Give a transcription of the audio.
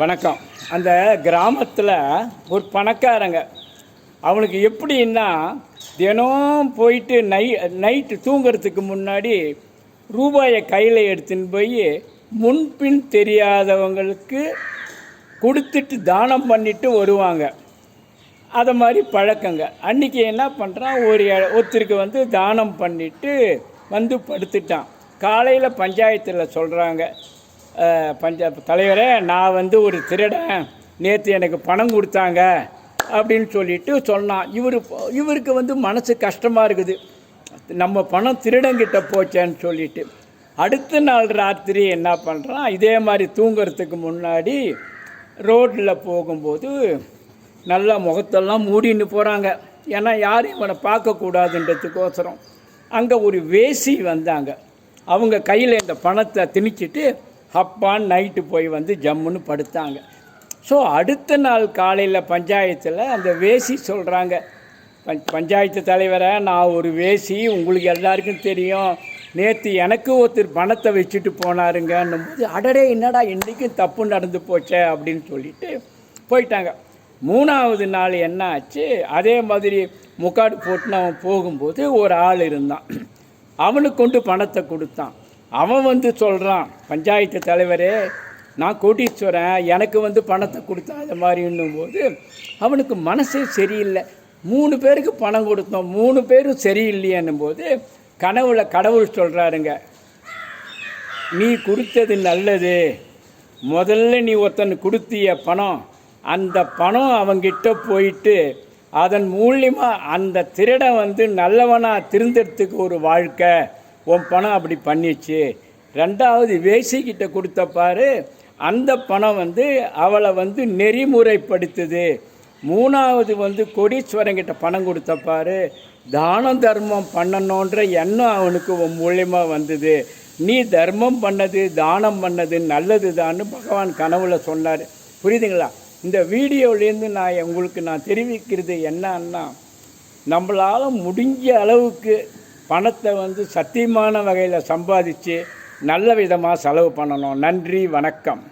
வணக்கம். அந்த கிராமத்தில் ஒரு பணக்காரங்க. அவனுக்கு எப்படின்னா தினம் போயிட்டு நை நைட்டு தூங்குறதுக்கு முன்னாடி ரூபாயை கையில் எடுத்துன்னு போய் முன்பின் தெரியாதவங்களுக்கு கொடுத்துட்டு தானம் பண்ணிட்டு வருவாங்க. அதை மாதிரி பழக்கங்க. அன்றைக்கி என்ன பண்ணுறான் ஒரு ஒருத்தருக்கு வந்து தானம் பண்ணிட்டு வந்து படுத்துட்டான். காலையில் பஞ்சாயத்தில் சொல்கிறாங்க பஞ்சா தலைவரே நான் வந்து ஒரு திருடன். நேற்று எனக்கு பணம் கொடுத்தாங்க அப்படின்னு சொல்லிட்டு சொன்னான். இவர் இவருக்கு வந்து மனசு கஷ்டமாக இருக்குது. நம்ம பணம் திருடங்கிட்ட போச்சேன்னு சொல்லிட்டு. அடுத்த நாள் ராத்திரி என்ன பண்ணுறான் இதே மாதிரி தூங்குறதுக்கு முன்னாடி ரோட்டில் போகும்போது நல்லா முகத்தெல்லாம் மூடின்னு போகிறாங்க ஏன்னா யாரும் இவனை பார்க்கக்கூடாதுன்றதுக்கோசரம் அங்கே ஒரு வேசி வந்தாங்க. அவங்க கையில் இந்த பணத்தை திணிச்சிட்டு அப்பான்னு நைட்டு போய் வந்து ஜம்முன்னு படுத்தாங்க. ஸோ அடுத்த நாள் காலையில் பஞ்சாயத்தில் அந்த வேசி சொல்கிறாங்க பஞ் பஞ்சாயத்து தலைவரை நான் ஒரு வேசி உங்களுக்கு எல்லாருக்கும் தெரியும். நேற்று எனக்கு ஒருத்தர் பணத்தை வச்சுட்டு போனாருங்கன்னும் போது அடடே என்னடா இன்றைக்கும் தப்பு நடந்து போச்சே அப்படின்னு சொல்லிட்டு போயிட்டாங்க. மூணாவது நாள் என்ன ஆச்சு? அதே மாதிரி முக்காடு போட்டுன்னு அவன் போகும்போது ஒரு ஆள் இருந்தான். அவனுக்கு கொண்டு பணத்தை கொடுத்தான். அவன் வந்து சொல்கிறான் பஞ்சாயத்து தலைவரே நான் கோட்டீஸ்வரன் எனக்கு வந்து பணத்தை கொடுத்தா அது மாதிரின்னும் போது அவனுக்கு மனசே சரியில்லை. மூணு பேருக்கு பணம் கொடுத்தோம் மூணு பேரும் சரியில்லையன்னும் போது கனவுல கடவுள் சொல்கிறாருங்க நீ கொடுத்தது நல்லது. முதல்ல நீ ஒருத்தன் கொடுத்திய பணம் அந்த பணம் அவங்கிட்ட போயிட்டு அதன் மூலியமாக அந்த திருடன் வந்து நல்லவனாக திருந்தறதுக்கு ஒரு வாழ்க்கை. உன் பணம் அப்படி பண்ணிச்சு. ரெண்டாவது வேசிக்கிட்ட கொடுத்த பாரு அந்த பணம் வந்து அவளை வந்து நெறிமுறைப்படுத்துது. மூணாவது வந்து கொடீஸ்வரங்கிட்ட பணம் கொடுத்த பாரு தானம் தர்மம் பண்ணணுன்ற எண்ணம் அவனுக்கு உன் மூலியமாக வந்தது. நீ தர்மம் பண்ணது தானம் பண்ணது நல்லது பகவான் கனவுல சொன்னார். புரியுதுங்களா? இந்த வீடியோலேருந்து நான் உங்களுக்கு நான் தெரிவிக்கிறது என்னன்னா நம்மளால் முடிஞ்ச அளவுக்கு பணத்தை வந்து சத்தியமான வகையில் சம்பாதிச்சு நல்ல விதமாக செலவு பண்ணணும். நன்றி வணக்கம்.